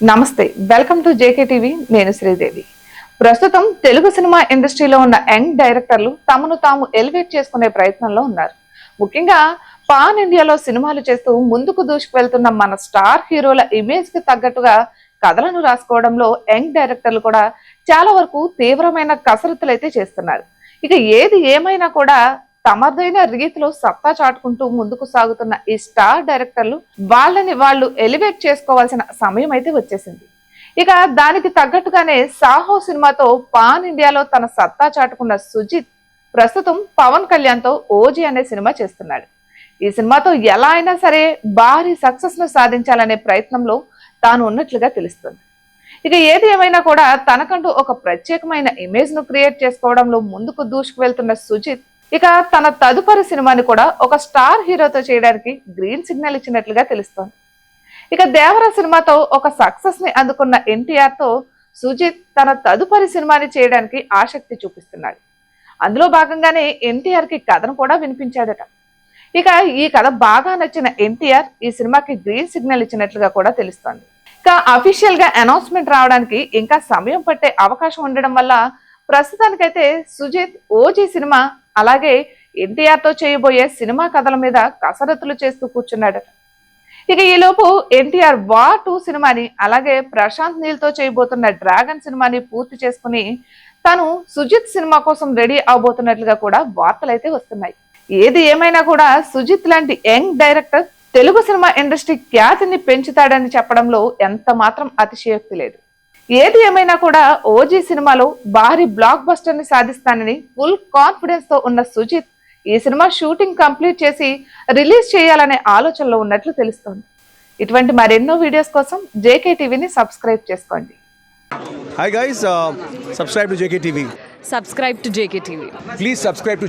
నమస్తే welcome to JK TV నేను శ్రీదేవి. ప్రస్తుతం తెలుగు సినిమా ఇండస్ట్రీలో ఉన్న యంగ్ డైరెక్టర్లు తమను తాము ఎలివేట్ చేసుకునే ప్రయత్నంలో ఉన్నారు. ముఖ్యంగా పాన్ ఇండియాలో సినిమాలు చేస్తూ ముందుకు దూసుకువెళ్తున్న మన స్టార్ హీరోల ఇమేజ్కి తగ్గట్టుగా కథలను రాసుకోవడంలో యంగ్ డైరెక్టర్లు కూడా చాలా వరకు తీవ్రమైన కసరత్తులు అయితే చేస్తున్నారు. ఇక ఏది ఏమైనా కూడా తమదైన రీతిలో సత్తా చాటుకుంటూ ముందుకు సాగుతున్న ఈ స్టార్ డైరెక్టర్లు వాళ్ళని వాళ్ళు ఎలివేట్ చేసుకోవాల్సిన సమయం అయితే వచ్చేసింది. ఇక దానికి తగ్గట్టుగానే సాహో సినిమాతో పాన్ ఇండియాలో తన సత్తా చాటుకున్న సుజిత్ ప్రస్తుతం పవన్ కళ్యాణ్తో ఓజీ అనే సినిమా చేస్తున్నాడు. ఈ సినిమాతో ఎలా అయినా సరే భారీ సక్సెస్ను సాధించాలనే ప్రయత్నంలో తాను ఉన్నట్లుగా తెలుస్తుంది. ఇక ఏది ఏమైనా కూడా తనకంటూ ఒక ప్రత్యేకమైన ఇమేజ్ను క్రియేట్ చేసుకోవడంలో ముందుకు దూసుకు వెళ్తున్న సుజిత్ ఇక తన తదుపరి సినిమాని కూడా ఒక స్టార్ హీరోతో చేయడానికి గ్రీన్ సిగ్నల్ ఇచ్చినట్లుగా తెలుస్తోంది. ఇక దేవర సినిమాతో ఒక సక్సెస్ని అందుకున్న ఎన్టీఆర్తో సుజిత్ తన తదుపరి సినిమాని చేయడానికి ఆసక్తి చూపిస్తున్నాడు. అందులో భాగంగానే ఎన్టీఆర్కి కథను కూడా వినిపించాడట. ఇక ఈ కథ బాగా నచ్చిన ఎన్టీఆర్ ఈ సినిమాకి గ్రీన్ సిగ్నల్ ఇచ్చినట్లుగా కూడా తెలుస్తోంది. ఇక అఫీషియల్గా అనౌన్స్మెంట్ రావడానికి ఇంకా సమయం పట్టే అవకాశం ఉండడం వల్ల ప్రస్తుతానికైతే సుజిత్ ఓజీ సినిమా అలాగే ఎన్టీఆర్తో చేయబోయే సినిమా కథల మీద కసరత్తులు చేస్తూ కూర్చున్నాడట. ఇక ఈలోపు ఎన్టీఆర్ వా టూ సినిమాని అలాగే ప్రశాంత్ నీల్తో చేయబోతున్న డ్రాగన్ సినిమాని పూర్తి చేసుకుని తను సుజిత్ సినిమా కోసం రెడీ అవబోతున్నట్లుగా కూడా వార్తలైతే వస్తున్నాయి. ఏది ఏమైనా కూడా సుజిత్ లాంటి young director Telugu cinema industry ఖ్యాతిని పెంచుతాడని చెప్పడంలో ఎంత మాత్రం అతిశయోక్తి లేదు. ఏది ఏమైనా కూడా ఓజీ సినిమాలో భారీ బ్లాక్ బస్టర్ని సాధిస్తానని ఫుల్ కాన్ఫిడెన్స్తో ఉన్న సుజిత్ ఈ సినిమా షూటింగ్ కంప్లీట్ చేసి రిలీజ్ చేయాలనే ఆలోచనలో ఉన్నట్లు తెలుస్తోంది. ఇటువంటి మరెన్నో వీడియోస్ కోసం జేకే టీవీని సబ్స్క్రైబ్ చేసుకోండి. Hi guys, uh, subscribe to JKTV. Subscribe to JK TV Please subscribe to